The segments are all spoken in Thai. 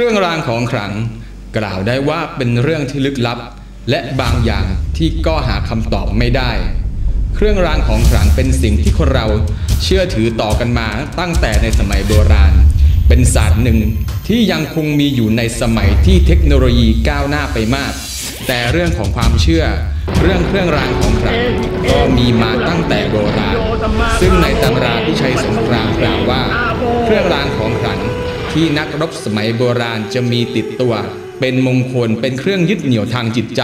รื่องรางของขลัง กล่าวได้ว่าเป็นเรื่องที่ลึกลับ และบางอย่างที่ก็หาคำตอบไม่ได้ เครื่องรางของขลังเป็นสิ่งที่คนเราเชื่อถือต่อกันมาตั้งแต่ในสมัยโบราณ เป็นศาสตร์หนึ่งที่ยังคงมีอยู่ในสมัยที่เทคโนโลยีก้าวหน้าไปมาก แต่เรื่องของความเชื่อ เรื่องเครื่องรางของขลังก็มีมาตั้งแต่โบราณ ซึ่งในตำราที่ใช้สงครามกล่าว ที่นักรบสมัยโบราณจะมีติดตัว เป็นมงคลเป็นเครื่องยึดเหนี่ยวทางจิตใจ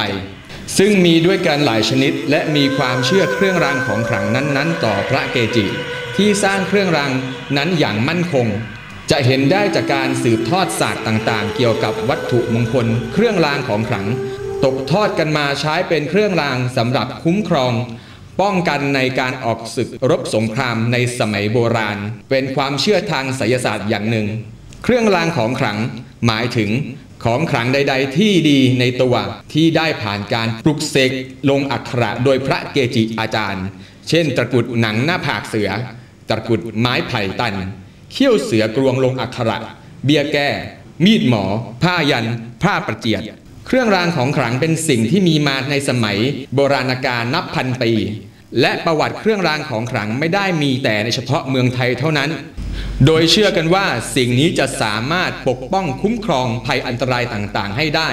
ซึ่งมีด้วยกันหลายชนิด และมีความเชื่อเครื่องรางของขลังนั้นๆ ต่อพระเกจิ ที่สร้างเครื่องรางนั้นอย่างมั่นคง จะเห็นได้จากการสืบทอดศาสตร์ต่างๆ เกี่ยวกับวัตถุมงคล เครื่องรางของขลัง ตกทอดกันมาใช้เป็นเครื่องรางสำหรับคุ้มครองป้องกันในการออกศึกรบสงครามในสมัยโบราณ เป็นความเชื่อทางไสยศาสตร์อย่างหนึ่ง เครื่องรางของขลังหมายถึงของขลังใด ๆ ที่ดีในตัวที่ได้ผ่านการปลุกเสกลงอักขระโดยพระเกจิอาจารย์ เช่น ตะกุดหนังหน้าผากเสือ ตะกุดไม้ไผ่ตัน เขี้ยวเสือกรวงลงอักขระ เบี้ยแก้ มีดหมอ ผ้ายัน ผ้าประเจียด เครื่องรางของขลังเป็นสิ่งที่มีมาในสมัย โบราณกาลนับพันปีและประวัติเครื่องรางของขลังไม่ได้มีแต่ในเฉพาะเมืองไทยเท่านั้น โดยเชื่อกันว่าสิ่งนี้จะสามารถปกป้องคุ้มครองภัยอันตรายต่างๆ ให้ได้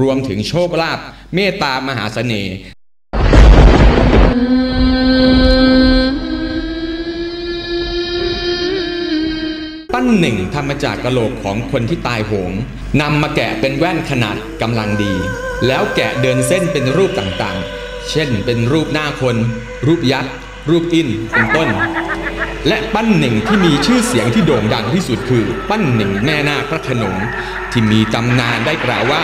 รวมถึงโชคลาภเมตตามหาเสน่ห์ปั้นหนึ่งทำมาจากกระโหลกของคนที่ตายโหงนำมาแกะเป็นแว่นขนาดกำลังดี แล้วแกะเดินเส้นเป็นรูปต่างๆ เช่นเป็นรูปหน้าคน รูปยักษ์ รูปอินเป็นต้น และปั้นหนึ่งที่มีชื่อเสียงที่โด่งดังที่สุดคือ ปั้นหนึ่งแม่นาคพระขนงที่มีตำนานได้กล่าวว่า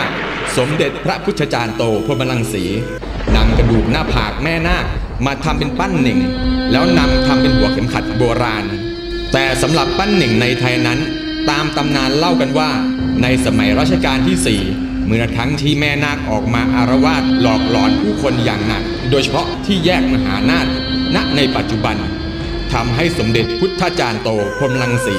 สมเด็จพระพุทธจารย์โตพรมลังสีนำกระดูกหน้าผากแม่นาคมาทำเป็นปั้นหนึ่ง แล้วนำทำเป็นหัวเข็มขัดโบราณ แต่สำหรับปั้นหนึ่งในไทยนั้น ตามตำนานเล่ากันว่า ในสมัยรัชกาลที่ 4เมื่อครั้งที่แม่นาคออกมาอารวาสหลอกหลอนผู้คนอย่างหนัก โดยเฉพาะที่แยกมหานาถณในปัจจุบัน ทำให้สมเด็จพุทธจารย์โตพรมลังสี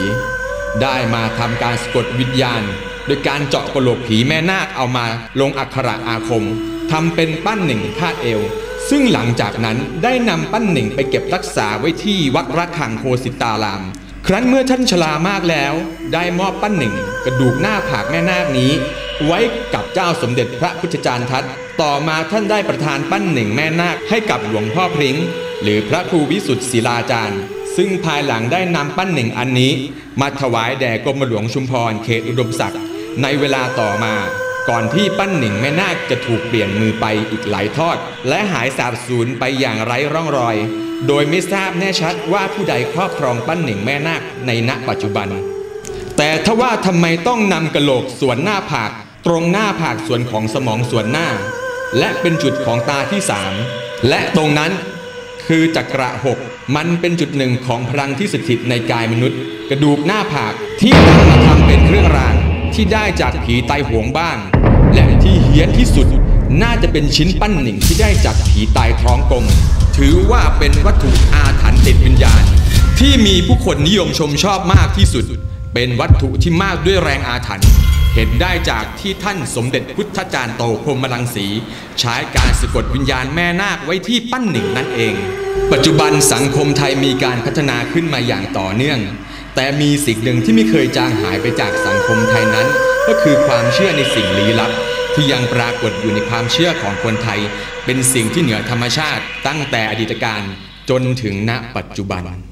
ได้มาทำการสะกดวิญญาณ โดยการเจาะกระโหลกผีแม่นาคเอามาลงอักขระอาคมทำเป็นปั้นหนึ่งคาดเอว ซึ่งหลังจากนั้นได้นำปั้นหนึ่งไปเก็บรักษาไว้ที่วัดระฆังโคสิตาราม ครั้นเมื่อท่านชรามากแล้ว ได้มอบปั้นหนึ่งกระดูกหน้าผากแม่นาคนี้ ไว้กับเจ้าสมเด็จพระพุทธจารย์ทัตต่อมาท่านได้ประทานปั้นหนึ่งแม่นาคให้กับหลวงพ่อพริ้ง หรือพระครูวิสุทธิศิลาจารย์ ซึ่งภายหลังได้นำปั้นหนึ่งอันนี้ มาถวายแด่กรมหลวงชุมพรเขตอุดมศักดิ์ในเวลาต่อมา ก่อนที่ปั้นหนึ่งแม่นาคจะถูกเปลี่ยนมือไปอีกหลายทอด และหายสาบสูญไปอย่างไร้ร่องรอย โดยไม่ทราบแน่ชัดว่าผู้ใดครอบครองปั้นหนึ่งแม่นาคในณปัจจุบัน แต่ถ้าว่าทำไมต้องนำกระโหลกส่วนหน้าผากตรงหน้าผากส่วนของสมองส่วนหน้า และเป็นจุดของตาที่สามและตรงนั้น คือจักระหกมันเป็นจุดหนึ่งของพลังที่สถิตในกายมนุษย์ กระดูกหน้าผากที่นำมาทำเป็นเครื่องรางที่ได้จากผีไตายหวงบ้าง และที่เฮี้ยนที่สุดน่าจะเป็นชิ้นปั้นหนึ่งที่ได้จากผีตายท้องกลม ถือว่าเป็นวัตถุอาถรรพ์ติดวิญญาณ ที่มีผู้คนนิยมชมชอบมากที่สุด เป็นวัตถุที่มากด้วยแรงอาถรรพ์ เห็นได้จากที่ท่านสมเด็จพุทธจารย์โตพรมลังสี ใช้การสะกดวิญญาณแม่นาคไว้ที่ปั้นหนึ่งนั่นเอง ปัจจุบันสังคมไทยมีการพัฒนาขึ้นมาอย่างต่อเนื่อง แต่มีสิ่งหนึ่งที่ไม่เคยจางหายไปจากสังคมไทยนั้น ก็คือความเชื่อในสิ่งลี้ลับ ที่ยังปรากฏอยู่ในความเชื่อของคนไทย เป็นสิ่งที่เหนือธรรมชาติตั้งแต่อดีตการจนถึงณปัจจุบัน